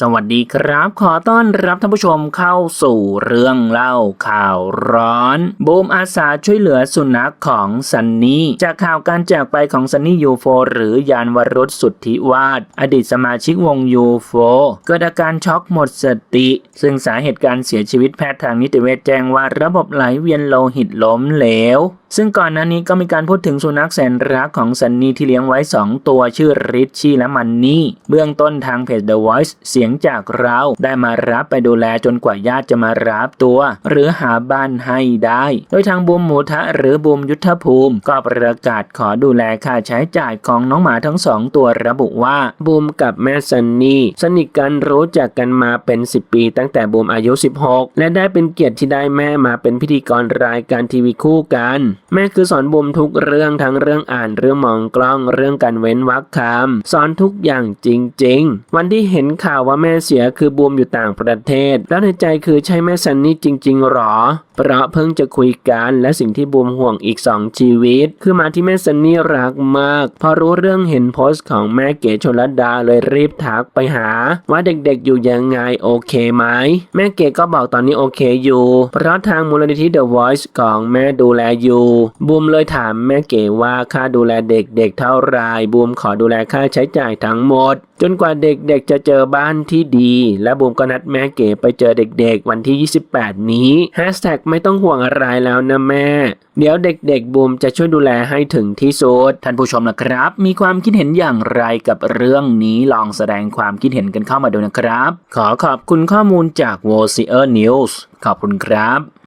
สวัสดีครับ ขอต้อนรับท่านผู้ชมเข้าสู่เรื่องเล่าข่าวร้อนบูมอาสาช่วยเหลือสุนัขของซันนี่จากข่าวการจากไปของซันนี่ยูโฟหรือยานวรุษสุทธิวาดอดีตสมาชิกวงยูโฟเกิดอาการช็อกหมดสติ ซึ่งสาเหตุการเสียชีวิตแพทย์ทางนิติเวชแจ้งว่าระบบไหลเวียนโลหิตล้มเหลวซึ่งก่อนหน้านี้ก็มีการพูดถึงสุนัขแสนรักของซันนี่ที่เลี้ยงไว้ 2 ตัวชื่อริชชี่และมันนี่เบื้องต้นทางเพจ The Voice เสียงจากเราได้มารับไปดูแลจนกว่าญาติจะมารับตัว หรือหาบ้านให้ได้ โดยทางบูมหมูทะหรือบูมยุทธภูมิ ก็ประกาศขอดูแลค่าใช้จ่ายของน้องหมาทั้งสองตัวระบุว่าบูมกับแม่ซันนี่สนิทกันรู้จักกันมาเป็น 10 ปี ตั้งแต่บูมอายุ 16 และได้เป็นเกียรติที่ได้แม่มาเป็นพิธีกรรายการทีวีคู่กัน แม่คือสอนบูมทุกเรื่องทั้งเรื่องอ่านเรื่องมองกล้องเรื่องการเว้นวรรคคำสอนทุกอย่างจริง ๆ วันที่เห็นข่าวว่าแม่เสียคือบูมอยู่ต่างประเทศ แล้วในใจคือใช่แม่ซันนี่จริง ๆหรอ เพราะเพิ่งจะคุยกันและสิ่งที่บูมห่วงอีก 2 ชีวิต คือมาที่แม่ซันนี่รักมาก พอรู้เรื่องเห็นโพสต์ของแม่เก๋ชนลดาเลยรีบทักไปหา ว่าเด็กๆอยู่ยังไงโอเคไหม แม่เก๋ก็บอกตอนนี้โอเคอยู่ เพราะทางมูลนิธิ The Voice ของแม่ดูแลอยู่บูมเลยถามแม่เก๋ว่าค่าดูแลเด็กๆเท่าไหรบูมขอดูแลค่าใช้จ่ายทั้งหมดจนกว่าเด็กๆจะเจอบ้านที่ดี และบูมก็นัดแม่เก๋ไปเจอเด็กๆ วันที่ 28 นี้แฮชแท็กไม่ต้องห่วงอะไรแล้วนะแม่ เดี๋ยวเด็กๆบูมจะช่วยดูแลให้ถึงที่สุดท่านผู้ชมนะครับ มีความคิดเห็นอย่างไรกับเรื่องนี้ลองแสดงความคิดเห็นกันเข้ามาดูนะครับ ขอขอบคุณข้อมูลจาก w o c i e r News ขอบคุณครับ